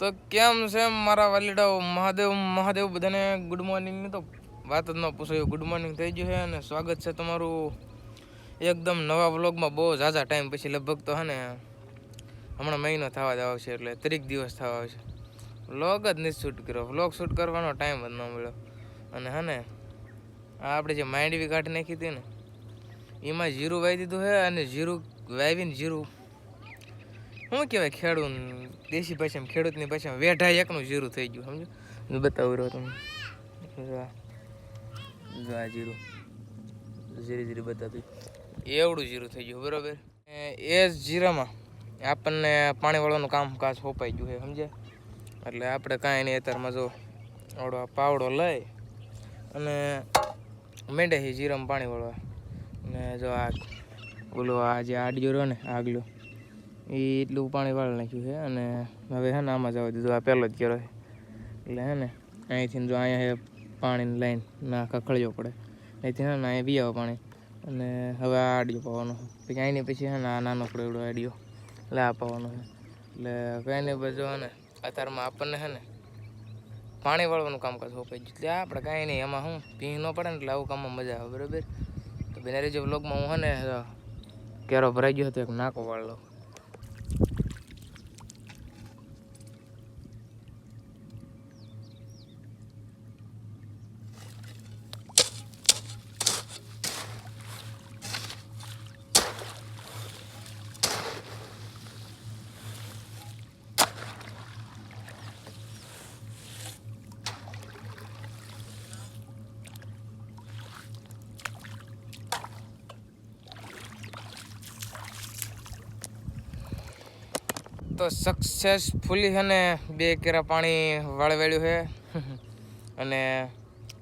તો કેમ છે મારા વાલીડાઓ? મહાદેવ મહાદેવ બધાને ગુડ મોર્નિંગની તો વાત જ ન પૂછો. ગુડ મોર્નિંગ થઈ ગયું છે અને સ્વાગત છે તમારું એકદમ નવા વ્લોગમાં. બહુ ઝાઝા ટાઈમ પછી લગભગ તો હે ને હમણાં મહિનો થવા જ આવશે એટલે ત્રીક દિવસ થવા આવશે. વ્લોગ જ નથી શૂટ કર્યો. વ્લોગ શૂટ કરવાનો ટાઈમ જ ન મળ્યો. અને હે ને આ આપણે જે માંડવી કાઢી નાખી હતી ને, એમાં જીરું વાવી દીધું છે અને જીરું વાવીને જીરું શું કહેવાય ખેડૂત, દેશી ભાષામાં ખેડૂતની ભાષામાં વેઢા એકનું જીરું થઈ ગયું, સમજો? હું બતાવું રહ્યો તમને. જો આ. જીરું. જીરી ધીરે બતાવી એવડું જીરું થઈ ગયું, બરોબર? એ જ જીરામાં આપણને પાણી વાળવાનું કામકાજ સોંપાઈ ગયું છે સમજ્યા? એટલે આપણે કાંઈ નહીં, અત્યારમાં જો આવડો પાવડો લઈ અને મેંડે છે જીરામાં પાણી વાળવા. અને જો આ ઓલો આ જે આડિયો રહ્યો ને આગલો. એ એટલું પાણી વાળી નાખ્યું છે અને હવે હે ને આમાં જવા દીધું. આ પહેલો જ કેરો છે. એટલે હે ને અહીંથી જો અહીંયા છે પાણીની લાઈન, ના ખખડજો પડે. અહીંથી હે ને અહીંયા બી પાણી. અને હવે આ આડિયો પાવાનો પછી અહીંની પછી હે ને આ નાનો પડે એવડો આડિયો. એટલે આ પાવાનો છે. એટલે કંઈ નહીં બધું હે ને અત્યારમાં આપણને હે ને પાણી વાળવાનું કામકાજ સોંપાઈ ગયું. એટલે આપણે કાંઈ નહીં, એમાં શું પી ન પડે ને એટલે આવું કામમાં મજા આવે, બરાબર? તો બેનારી જે વ્લોગમાં હું હે ને કેરો ભરાઈ ગયો હતો, એક નાકો વાળ તો સક્સેસફુલી છે ને બે કેરા પાણી વાળવેળ્યું છે. અને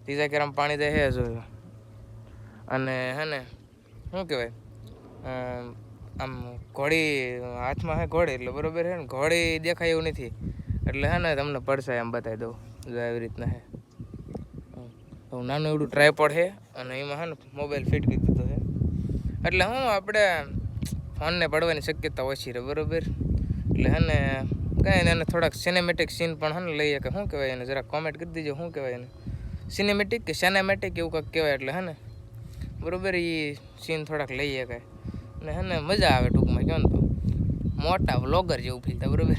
ત્રીજા કેરામાં પાણી દે છે જોયું અને હે ને, શું કહેવાય? આમ ઘોડી હાથમાં હે ઘોડી એટલે બરોબર છે ને? ઘોડી દેખાય એવું નથી. એટલે હે ને તમને પડશે એમ બતાવી દઉં, જો એવી રીતના હે હું નાનું એવડું ટ્રાયપોડ છે અને એમાં હે ને મોબાઈલ ફિટ કરી દીધો છે. એટલે હું આપણે ફોનને પડવાની શક્યતા ઓછી રહે બરોબર? એટલે હે ને કાંઈ એને થોડાક સિનેમેટિક સીન પણ હે ને લઈએ કે શું કહેવાય એને? જરાક કોમેન્ટ કરી દીજો, શું કહેવાય એને? સિનેમેટિક કે સિનેમેટિક એવું કંઈક કહેવાય એટલે હે ને? બરાબર એ સીન થોડાક લઈએ કાંઈ ને હે ને મજા આવે ટૂંકમાં કહો ને તો? મોટા વ્લોગર જેવું ફીલ થાય, બરોબર?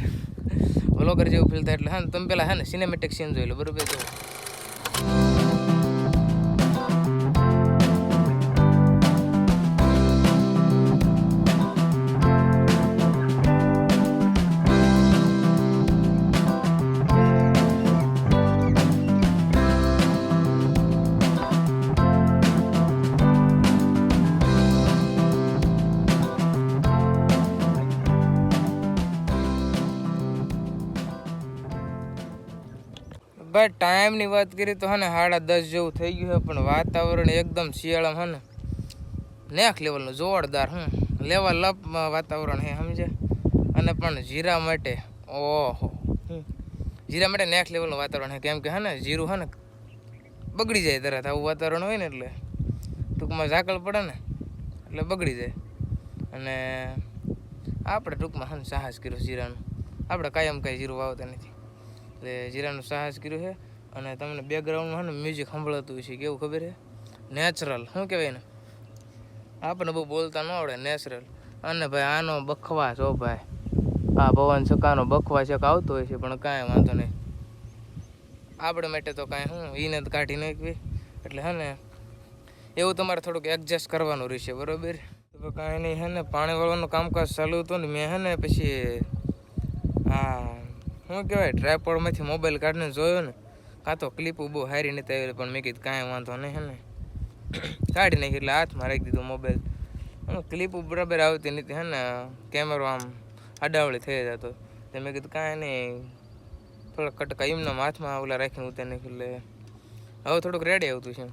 વ્લોગર જેવું ફીલ એટલે હે ને, તમે પહેલાં હે ને સિનેમેટિક સીન જોઈ લો, બરોબર? જો ભાઈ ટાઈમની વાત કરીએ તો હે ને સાડા દસ જેવું થઈ ગયું છે, પણ વાતાવરણ એકદમ શિયાળામાં હે ને નેક લેવલનું જોરદાર હું લેવલ અપ વાતાવરણ હે સમજે અને પણ જીરા માટે, ઓહો જીરા માટે નેક લેવલનું વાતાવરણ હે કેમ કે હે ને જીરું હે ને બગડી જાય તરત આવું વાતાવરણ હોય ને એટલે ટૂંકમાં ઝાકળ પડે ને એટલે બગડી જાય. અને આપણે ટૂંકમાં હે ને સાહસ કર્યું જીરાનું. આપણે કાયમ કાંઈ જીરું વાવતા નથી. એટલે જીરાનું સાહસ કર્યું છે. અને તમને બેકગ્રાઉન્ડમાં છે ને મ્યુઝિક સંભળાતું છે કેવું ખબર છે? નેચરલ શું કહેવાય ને આપણને બહુ બોલતા ન આવડે નેચરલ અને ભાઈ, આનો બખવાસ હો ભાઈ. આ ભવન સકાનો બખવાસ એક આવતો હોય છે, પણ કાંઈ વાંધો નહીં. આપણે માટે તો કાંઈ હું એને જ કાઢી નાખવી. એટલે હે ને, એવું તમારે થોડુંક એડજસ્ટ કરવાનું રહેશે, બરોબર? તો કાંઈ નહીં, હે ને, પાણી વાળવાનું કામકાજ ચાલુ હતું ને, મેં હે ને, પછી હા શું કહેવાય ટ્રાયપોડમાંથી મોબાઈલ કાઢીને જોયો ને, કાં તો ક્લિપ બહુ સારી નથી આવેલી, પણ મેં કીધું કાંઈ વાંધો નહીં હે ને. કાઢી નાખી એટલે હાથમાં રાખી દીધો મોબાઈલ ક્લિપ બરાબર આવતી નથી હે ને કેમેરો આમ અડાવળી થઈ જતો. તો મેં કીધું કાંઈ નહીં, થોડાક કટકા એમના હાથમાં ઓલા રાખીને ઉતારી નાખ્યું એટલે હવે થોડુંક રેડી આવતું છે.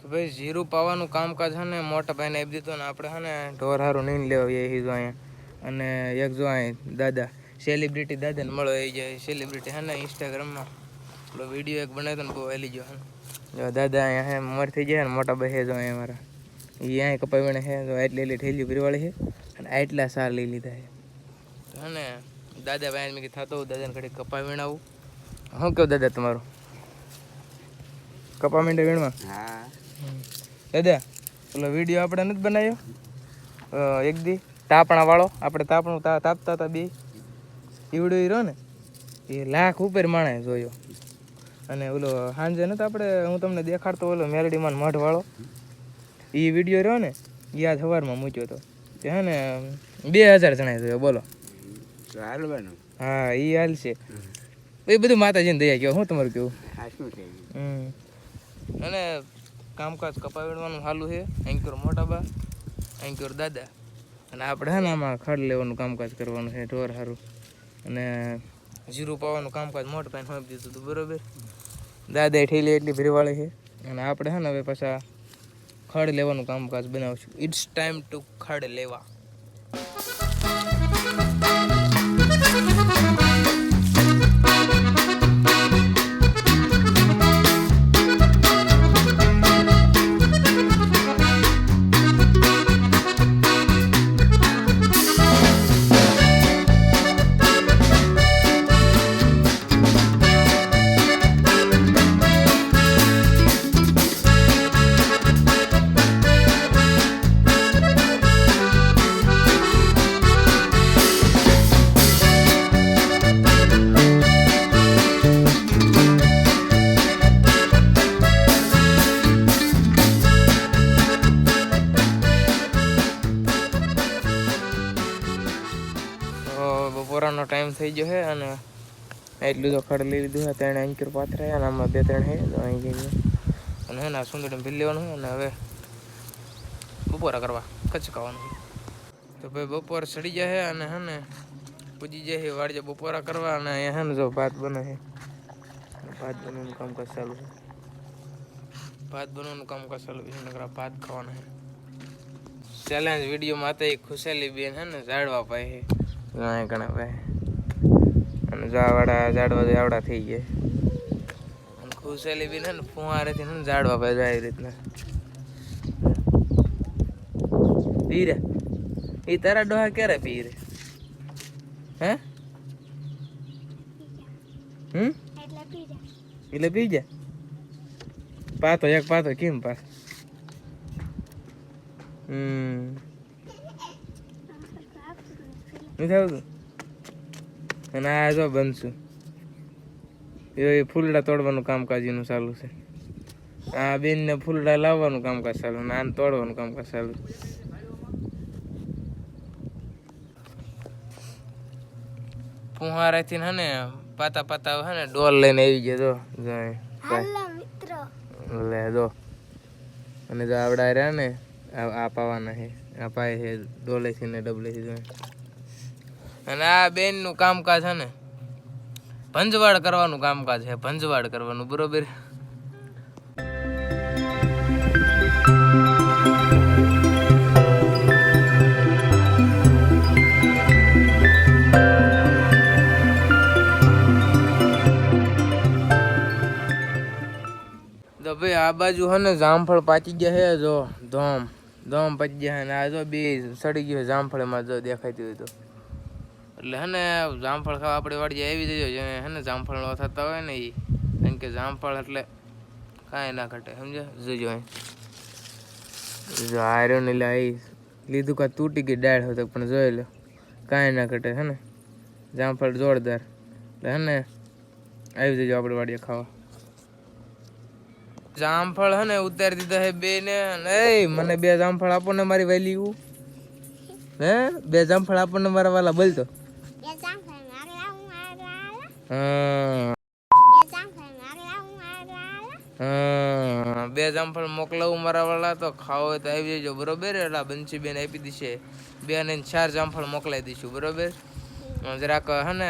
તો ભાઈ, જીરું પાવાનું કામકાજ છે ને, મોટા ભાઈને આપી દીધું ને આપણે છે ને, ઢોર હારું નહીં લેવા એ જો અહીંયા. અને એક જો અહીં દાદા સેલિબ્રિટી દાદાને મળો એ જાય સેલિબ્રિટી હે ને ઇન્સ્ટાગ્રામમાં પેલો વીડિયો એક બનાવ્યો તો ને બહુ હેલી ગયો જો દાદા અહીંયા હે મર થઈ જાય ને મોટા ભાઈ હે જો અહીંયા મારા. એ અહીંયા કપાવીને હે તો આટલી એટલી ઠેલી ભરવાળી છે અને આટલા સાર લઈ લીધા છે. હે ને દાદા ભાઈ મેં થતો થતો દાદાને ઘડી કપાઈ વીણાવું શું કહું દાદા તમારું? કપા મીંડે વીણવા હા. દાદા પેલો વીડિયો આપણે નથી બનાવ્યો? એક દી. તાપણા વાળો આપણે તાપણું તાપતા હતા બે. ઈવડો હીરો ને એ લાખ ઉપર માણે જોયો. અને ઓલો સાંજે નતો આપણે હું તમને દેખાડતો ઓલો મેલડીમાં મઢવાળો એ વીડિયો રહ્યો ને એ આજ સવારમાં મૂક્યો હતો તે હે ને બે હજાર જણાય જોયો બોલો. હા એ હાલ છે. એ બધું માતાજીને દયા કહેવાય હું તમારું કેવું અને કામકાજ કપાવીડવાનું હાલું છે એન્કર મોટા બા એન્કર દાદા. અને આપણે હે ને આમાં ખડ લેવાનું કામકાજ કરવાનું છે ઢોર સારું અને જીરું પાવાનું કામકાજ મોટ પાઈને હોઈ દીધું હતું બરોબર? દાદાએ ઠેલી એટલી ભીરવાળી છે. અને આપણે હે ને હવે પાછા ખડ લેવાનું કામકાજ બનાવશું. ઇટ્સ ટાઈમ ટુ ખડ લેવા. ગયો છે અને એટલું તો ખડ લઈ લીધું છે. ત્રણ એન્કર પાથરે અને આમાં બે ત્રણ છે. તો અહીં અને હે ને આ સુંદરને ભીલ લેવાનું છે અને હવે બપોરા કરવા કચકાવાનું તો ભાઈ બપોર સડી જાય છે અને હે ને પૂજી જાય છે વાડીએ બપોરા કરવા અને અહીંયા હે ને જો ભાત બને છે. ભાત બનવાનું કામકાજ ચાલુ છે. ભાત બનવાનું કામકાજ ચાલુ છે. નકરા ભાત ખાવાના છે. ચેલેન્જ વિડીયોમાં હતા. એ ખુશેલી બેન હે ને ઝાડવા પાય છે. ગાય ઘણા પાય અને જાવાડા ઝાડવા જાવડા આવડા થઈ ગયા. અને ખુશેલી બી ને ફુવારેથી ને ઝાડવા પાય જાય એ રીતના. પીરે. એ તારા ડોહા ક્યારે પીરે? હે? હમ? એટલે પી જા. પાતો એક પાતો કેમ પાસ હમ. નથી આવતું? અને આ જો બનશું. એ ફૂલડા તોડવાનું કામકાજ એનું ચાલુ છે. આ બેનને ફૂલડા લાવવાનું કામકાજ ચાલુ ને આને તોડવાનું કામકાજ ચાલુ. ફુહારેથી હે ને પાતા પાતા હે ને ડોલ લઈને આવી ગયો જો. લે જો. અને જો આવડા રહ્યા ને આ પાવાના છે આ પાય છે ડોલેથી ને ડબલેથી જો. અને આ બેનનું કામકાજ છે ને ભંજવાડ કરવાનું કામકાજ છે ભંજવાડ કરવાનું, બરોબર? તો ભાઈ, આ બાજુ હે ને જામફળ પાકી ગયા છે જો, ધોમ ધોમ પાચી ગયા છે ને આ જો બે સડી ગયું જામફળ જામફળમાં, જો દેખાતી હોય તો. એટલે હે ને જામફળ ખાવા આપણે વાડીએ આવી જજો જેને હે ને જામફળ ન થતા હોય ને એ કારણ કે જામફળ એટલે કાંઈ ના ઘટે, સમજ્યા? જોજો જો આયરન એટલે આવી લીધું કા તૂટી ગઈ ડાળ હતો પણ જોઈ લો, કાંઈ ના ઘટે, હે ને? જામફળ જોરદાર. એટલે હે ને આવી જજો આપણે વાડીએ ખાવા. જામફળ હે ને ઉતારી દીધા હે બે ને એ મને બે જામફળ આપો ને મારી વહેલી હે? બે જામફળ આપણને મારા વાલા બોલતો બે જામફળ મોકલાવું મારા વાળા તો ખાવો હોય તો આવી જજો બરોબર? એટલે આ બેન આપી દીશે. બે ને ચાર જામફળ મોકલાવી દઈશું બરોબર? જરાક હે ને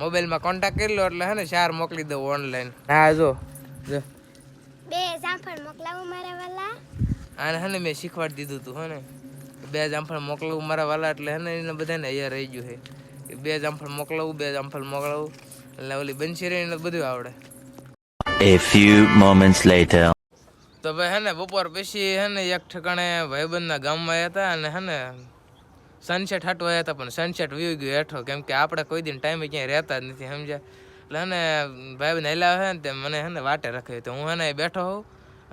મોબાઈલમાં કોન્ટેક્ટ કરી લો એટલે હે ને ચાર મોકલી દઉં ઓનલાઈન હા જો જો. બે જામફળ મોકલાવું મારા વાલા? આને હે ને મેં શીખવાડી દીધું હતું હે ને. બે જામફળ મોકલાવું મારા વાલા એટલે હે ને એને બધાને અહીંયા રહી ગયું છે. બે જામફળ મોકલાવું બે જામફળ મોકલાવું. એટલે ઓલી બંસી રહીને બધું આવડે. A few moments later. તો ભાઈ હે ને બપોર પછી હે ને એક ઠેકાણે ભાઈબંધના ગામમાં હતા અને હે ને સનસેટ હાટવા આવ્યા હતા પણ સનસેટ વ્યૂ ગયો હેઠો કેમ કે આપણે કોઈ દિન ટાઈમે ક્યાંય રહેતા જ નથી સમજ્યા? એટલે હે ને ભાઈ ને હેલાવે છે ને તે મને હે ને વાટે રાખે તો હું હે ને બેઠો હોઉં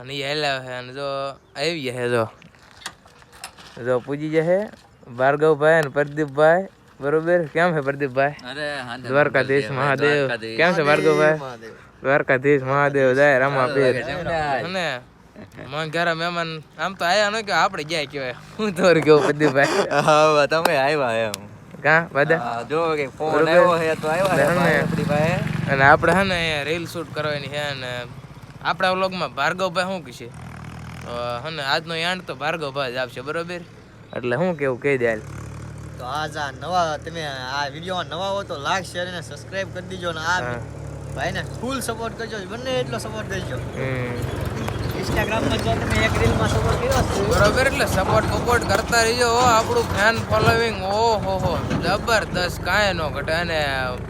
અને એ હેલાવે છે અને જો આવી જાય જો. જો પૂજી જશે ભાર્ગવભાઈ અને પ્રદીપભાઈ. બરોબર? કેમ છે પ્રદીપભાઈ? હા દ્વારકાધીશ મહાદેવ. કેમ છે ભાર્ગવભાઈ? દ્વારકાધીશ મહાદેવ જય રામા પીર અને મન ઘરે મહેમાન આમ તો આયા ન કે આપણે ગયા કહેવાય. હું તો કેવું પ્રદીપભાઈ? હા તમે આવ્યા એમ. કા બધા હા, જો કે ફોન આવ્યો તો હે પાસે. અને આપણે હે ને રીલ શૂટ કરવાની છે અને આપણા વ્લોગમાં ભાર્ગવભાઈ શું કહેશે? તો હે ને આજનો એન્ડ તો ભાર્ગવભાઈ જ આપશે બરોબર? એટલે શું કેવું કહી દે હાલ. તો આજ આ નવા તમે આ વિડીયોમાં નવા હો તો લાઈક શેર અને સબસ્ક્રાઇબ કરી દીજો ને આ ભાઈ ભાઈને ફૂલ સપોર્ટ કરજો બંને એટલો સપોર્ટ દેજો. ઇન્સ્ટાગ્રામમાં જો તમે એક રીલમાં સપોર્ટ કર્યો છે બરોબર એટલે સપોર્ટ સપોર્ટ કરતા રહીજો આપણું ફેન ફોલોવિંગ ઓ હો હો જબરદસ્ત. કાંઈ ન ઘટે. અને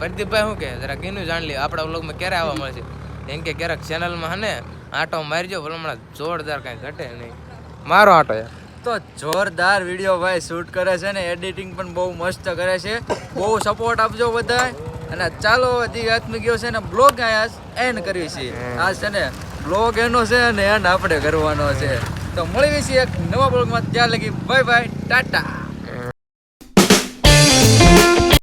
પ્રદીપભાઈ શું કહે જરા કીનું જાણ લે આપણા વ્લોગમાં ક્યારે આવવા મળશે? એમ કે ક્યારેક ચેનલમાં હે ને આટો મારજો ભલામણા જોરદાર કાંઈ ઘટે નહીં. મારો આટો યાર. તો જોરદાર વીડિયો ભાઈ શૂટ કરે છે ને એડિટિંગ પણ બહુ મસ્ત કરે છે. બહુ સપોર્ટ આપજો બધા અને ચાલો હજી હાથમાં ગયો છે ને બ્લોગ અહીંયા એન્ડ કરવી છે આ છે ને બ્લોગ એનો છે અને એન્ડ આપણે કરવાનો છે. તો મળીએ છીએ એક નવા બ્લોગમાં ત્યાં લગી બાય બાય ટાટા.